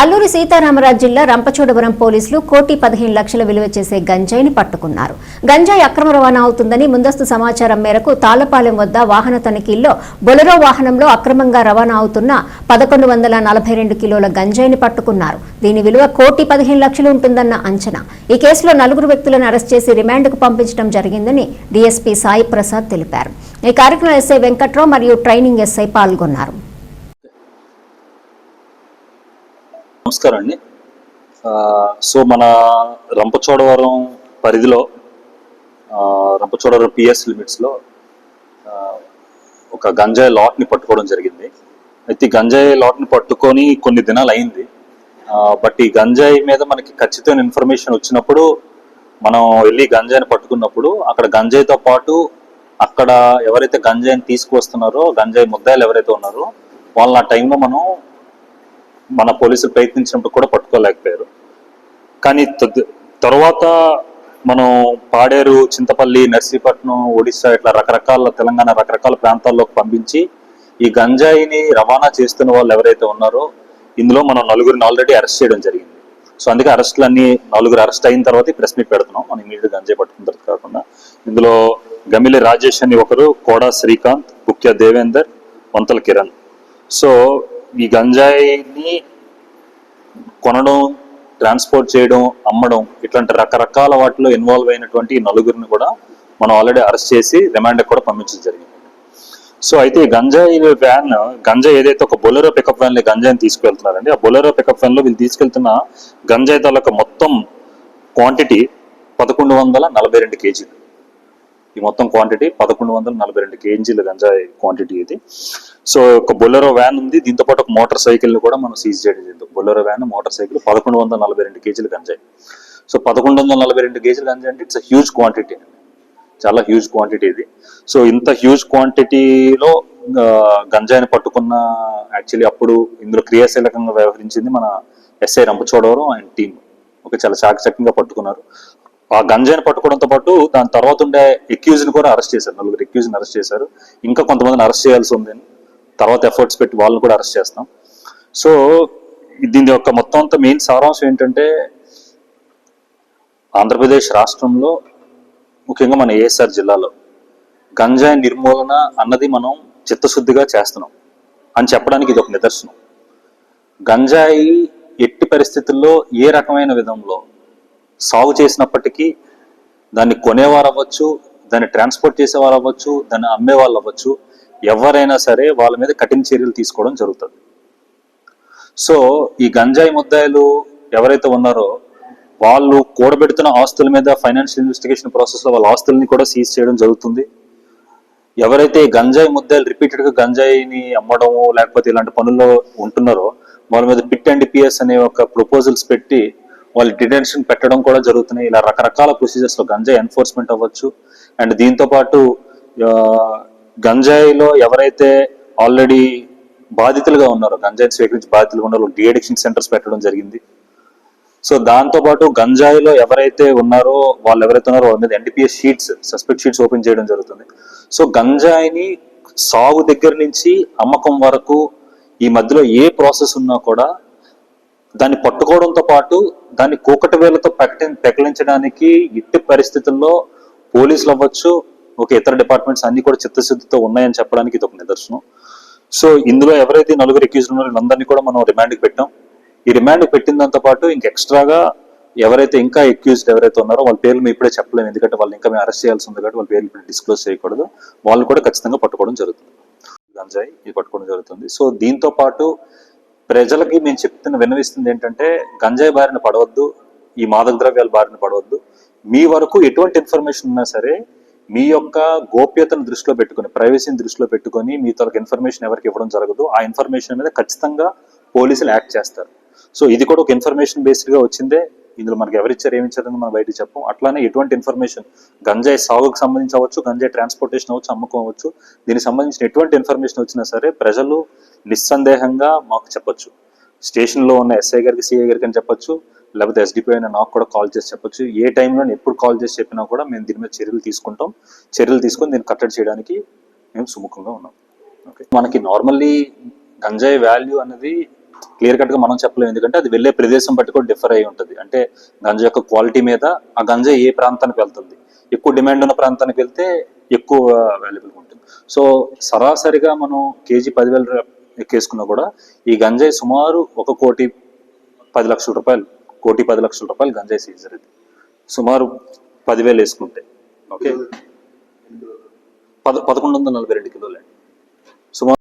Alluri Sitaramaraju జిల్లా రంపచోడవరం పోలీసులు కోటి పదిహేను లక్షల విలువ చేసే గంజాయిని పట్టుకున్నారు. గంజాయి అక్రమ రవాణా అవుతుందని ముందస్తు సమాచారం మేరకు తాళ్ళపాలెం వద్ద వాహన తనిఖీల్లో బొలెరో వాహనంలో అక్రమంగా రవాణా అవుతున్న పదకొండు వందల నలభై రెండు కిలోల గంజాయిని పట్టుకున్నారు. దీని విలువ కోటి పదిహేను లక్షలు ఉంటుందన్న అంచనా. ఈ కేసులో నలుగురు వ్యక్తులను అరెస్ట్ చేసి రిమాండ్కు పంపించడం జరిగిందని డీఎస్పీ సాయి ప్రసాద్ తెలిపారు. ఈ కార్యక్రమంలో ఎస్ఐ వెంకట్రావు మరియు ట్రైనింగ్ ఎస్ఐ పాల్గొన్నారు. నమస్కారం అండి. సో మన రంపచోడవరం పరిధిలో రంపచోడవరం పిఎస్ లిమిట్స్లో ఒక గంజాయి లాట్ని పట్టుకోవడం జరిగింది. అయితే ఈ గంజాయి లాట్ని పట్టుకొని కొన్ని దినాలు అయింది. బట్ ఈ గంజాయి మీద మనకి ఖచ్చితమైన ఇన్ఫర్మేషన్ వచ్చినప్పుడు మనం వెళ్ళి గంజాయిని పట్టుకున్నప్పుడు అక్కడ గంజాయితో పాటు అక్కడ ఎవరైతే గంజాయిని తీసుకువస్తున్నారో గంజాయి ముద్దాయిలు ఎవరైతే ఉన్నారో వాళ్ళని ఆ టైంలో మనం మన పోలీసులు ప్రయత్నించినప్పుడు కూడా పట్టుకోలేకపోయారు. కానీ తర్వాత మనం పాడేరు చింతపల్లి నర్సీపట్నం ఒడిశా ఇట్లా రకరకాల తెలంగాణ రకరకాల ప్రాంతాల్లోకి పంపించి ఈ గంజాయిని రవాణా చేస్తున్న వాళ్ళు ఎవరైతే ఉన్నారో ఇందులో మనం నలుగురిని ఆల్రెడీ అరెస్ట్ చేయడం జరిగింది. సో అందుకే అరెస్టులన్నీ నలుగురు అరెస్ట్ అయిన తర్వాత ప్రెస్ మీట్ పెడుతున్నాం. మనం ఇమీడియట్ గంజాయి పట్టుకున్న తర్వాత కాకుండా. ఇందులో గమిలి రాజేష్ అని ఒకరు కోడా శ్రీకాంత్ ముఖ్య దేవేందర్ వంతల కిరణ్. సో ఈ గంజాయిని కొనడం ట్రాన్స్పోర్ట్ చేయడం అమ్మడం ఇట్లాంటి రకరకాల వాటిలో ఇన్వాల్వ్ అయినటువంటి నలుగురిని కూడా మనం ఆల్రెడీ అరెస్ట్ చేసి రిమాండ్ కూడా పంపించడం జరిగింది. సో అయితే ఈ గంజాయి వ్యాన్ గంజాయి ఏదైతే ఒక బొలెరో పికప్ వ్యాన్ గంజాయిని తీసుకెళ్తున్నారండి ఆ బొలెరో పికప్ వ్యాన్లో వీళ్ళు తీసుకెళ్తున్న గంజాయి తాలూకా మొత్తం క్వాంటిటీ పదకొండు వందల నలభై రెండు కేజీలు. ఈ మొత్తం క్వాంటిటీ పదకొండు వందల నలభై రెండు కేజీల గంజాయి క్వాంటిటీ ఇది. సో ఒక బొలెరో వ్యాన్ ఉంది. దీంతో పాటు ఒక మోటార్ సైకిల్ని కూడా మనం సీజ్ చేయడం జరిగింది. బొలెరో వ్యాన్ మోటార్ సైకిల్ పదకొండు వందల నలభై రెండు కేజీల గంజాయి. సో పదకొండు వందల నలభై రెండు కేజీల గంజాయి అంటే ఇట్స్ హ్యూజ్ క్వాంటిటీ చాలా హ్యూజ్ క్వాంటిటీ ఇది. సో ఇంత హ్యూజ్ క్వాంటిటీలో గంజాయిని పట్టుకున్న యాక్చువల్లీ అప్పుడు ఇందులో క్రియాశీలకంగా వ్యవహరించింది మన SI Rampachodavaram and team okay చాలా చాకచక్యంగా పట్టుకున్నారు. ఆ గంజాయిని పట్టుకోవడంతో పాటు దాని తర్వాత ఉండే ఎక్యూజ్ని కూడా అరెస్ట్ చేశారు. నలుగురు ఎక్యూజ్ని అరెస్ట్ చేశారు. ఇంకా కొంతమందిని అరెస్ట్ చేయాల్సి ఉంది. తర్వాత ఎఫర్ట్స్ పెట్టి వాళ్ళని కూడా అరెస్ట్ చేస్తాం. సో దీని యొక్క మొత్తం అంతా మెయిన్ సారాంశం ఏంటంటే ఆంధ్రప్రదేశ్ రాష్ట్రంలో ముఖ్యంగా మన ఏఎస్ఆర్ జిల్లాలో గంజాయి నిర్మూలన అన్నది మనం చిత్తశుద్ధిగా చేస్తున్నాం అని చెప్పడానికి ఇది ఒక నిదర్శనం. గంజాయి ఎట్టి పరిస్థితుల్లో ఏ రకమైన విధంలో సాగు చేసినప్పటికీ దాన్ని కొనేవారు అవ్వచ్చు దాన్ని ట్రాన్స్పోర్ట్ చేసేవారు అవ్వచ్చు దాన్ని అమ్మేవాళ్ళు అవ్వచ్చు ఎవరైనా సరే వాళ్ళ మీద కఠిన చర్యలు తీసుకోవడం జరుగుతుంది. సో ఈ గంజాయి ముద్దాయిలు ఎవరైతే ఉన్నారో వాళ్ళు కూడబెడుతున్న ఆస్తుల మీద ఫైనాన్షియల్ ఇన్వెస్టిగేషన్ ప్రాసెస్లో వాళ్ళ ఆస్తుల్ని కూడా సీజ్ చేయడం జరుగుతుంది. ఎవరైతే ఈ గంజాయి ముద్దాయిలు రిపీటెడ్గా గంజాయిని అమ్మడము లేకపోతే ఇలాంటి పనుల్లో ఉంటున్నారో వాళ్ళ మీద పిట్ అండ్ పిఎస్ అనే ఒక ప్రపోజల్స్ పెట్టి వాళ్ళు డిటెన్షన్ పెట్టడం కూడా జరుగుతున్నాయి. ఇలా రకరకాల ప్రొసీజర్స్లో గంజాయి ఎన్ఫోర్స్మెంట్ అవ్వచ్చు. అండ్ దీంతో పాటు గంజాయిలో ఎవరైతే ఆల్రెడీ బాధితులుగా ఉన్నారో గంజాయిని స్వీకరించి బాధితులుగా ఉన్నారో డిఎడిక్షన్ సెంటర్స్ పెట్టడం జరిగింది. సో దాంతో పాటు గంజాయిలో ఎవరైతే ఉన్నారో వాళ్ళు ఎవరైతే ఉన్నారో వాళ్ళ మీద NDPS sheets suspect sheets open చేయడం జరుగుతుంది. సో గంజాయిని సాగు దగ్గర నుంచి అమ్మకం వరకు ఈ మధ్యలో ఏ ప్రాసెస్ ఉన్నా కూడా దాన్ని పట్టుకోవడంతో పాటు దాన్ని కూకటి వేలతో ప్రకటి ప్రకటించడానికి ఎట్టి పరిస్థితుల్లో పోలీసులు అవ్వచ్చు ఒక ఇతర డిపార్ట్మెంట్స్ అన్ని కూడా చిత్తశుద్ధితో ఉన్నాయని చెప్పడానికి ఇది ఒక నిదర్శనం. సో ఇందులో ఎవరైతే నలుగురు ఎక్యూజ్ ఉన్నారో వీళ్ళందరినీ కూడా మనం రిమాండ్కి పెట్టాం. ఈ రిమాండ్ పెట్టిన దాంతో పాటు ఇంక ఎక్స్ట్రాగా ఎవరైతే ఇంకా ఎక్యూజ్డ్ ఎవరైతే ఉన్నారో వాళ్ళ పేర్లు మేము ఇప్పుడే చెప్పలేము. ఎందుకంటే వాళ్ళు ఇంకా మేము అరెస్ట్ చేయాల్సి ఉంది కాబట్టి వాళ్ళ పేర్లు ఇప్పుడు డిస్క్లోజ్ చేయకూడదు. వాళ్ళు కూడా ఖచ్చితంగా పట్టుకోవడం జరుగుతుంది. గంజాయి ఇది పట్టుకోవడం జరుగుతుంది. సో దీంతో పాటు ప్రజలకి మేము చెప్తున్న విన్నవిస్తుంది ఏంటంటే గంజాయి బారిన పడవద్దు ఈ మాదక ద్రవ్యాల బారిన పడవద్దు. మీ వరకు ఎటువంటి ఇన్ఫర్మేషన్ ఉన్నా సరే మీ యొక్క గోప్యతను దృష్టిలో పెట్టుకుని ప్రైవసీని దృష్టిలో పెట్టుకొని మీ తరకు ఇన్ఫర్మేషన్ ఎవరికి ఇవ్వడం జరగదు. ఆ ఇన్ఫర్మేషన్ మీద ఖచ్చితంగా పోలీసులు యాక్ట్ చేస్తారు. సో ఇది కూడా ఒక ఇన్ఫర్మేషన్ బేస్డ్గా వచ్చిందే. ఇందులో మనకి ఎవరిచ్చారు ఏమి ఇచ్చారని మనం బయట చెప్పం. అట్లానే ఎటువంటి ఇన్ఫర్మేషన్ గంజాయి సాగుకు సంబంధించి అవ్వచ్చు గంజాయి ట్రాన్స్పోర్టేషన్ అవ్వచ్చు అమ్మకం అవ్వచ్చు దీనికి సంబంధించిన ఎటువంటి ఇన్ఫర్మేషన్ వచ్చినా సరే ప్రజలు నిస్సందేహంగా మాకు చెప్పొచ్చు. స్టేషన్లో ఉన్న ఎస్ఐ గారికి సిఐ గారికి అని చెప్పొచ్చు. లేకపోతే ఎస్డిపి అయినా నాకు కూడా కాల్ చేసి చెప్పొచ్చు. ఏ టైంలో ఎప్పుడు కాల్ చేసి చెప్పినా కూడా మేము దీని మీద చర్యలు తీసుకుంటాం. చర్యలు తీసుకొని దీన్ని కట్టడి చేయడానికి మేము సుముఖంగా ఉన్నాం. ఓకే. మనకి నార్మల్లీ గంజాయి వాల్యూ అనేది క్లియర్ కట్గా మనం చెప్పలేము ఎందుకంటే అది వెళ్ళే ప్రదేశం బట్టి కూడా డిఫర్ అయి ఉంటుంది. అంటే గంజా యొక్క క్వాలిటీ మీద ఆ గంజా ఏ ప్రాంతానికి వెళ్తుంది? ఎక్కువ డిమాండ్ ఉన్న ప్రాంతానికి వెళ్తే ఎక్కువ అవైలబుల్గా ఉంటుంది. సో సరాసరిగా మనం కేజీ పదివేల ఎక్కేసుకున్నా కూడా ఈ గంజాయి సుమారు ఒక కోటి పది లక్షల రూపాయలు కోటి పది లక్షల రూపాయలు గంజాయి సీజర్ ఇది. సుమారు పదివేలు వేసుకుంటే. ఓకే? పద పదకొండు వందల నలభై రెండు కిలోలు అండి. సుమారు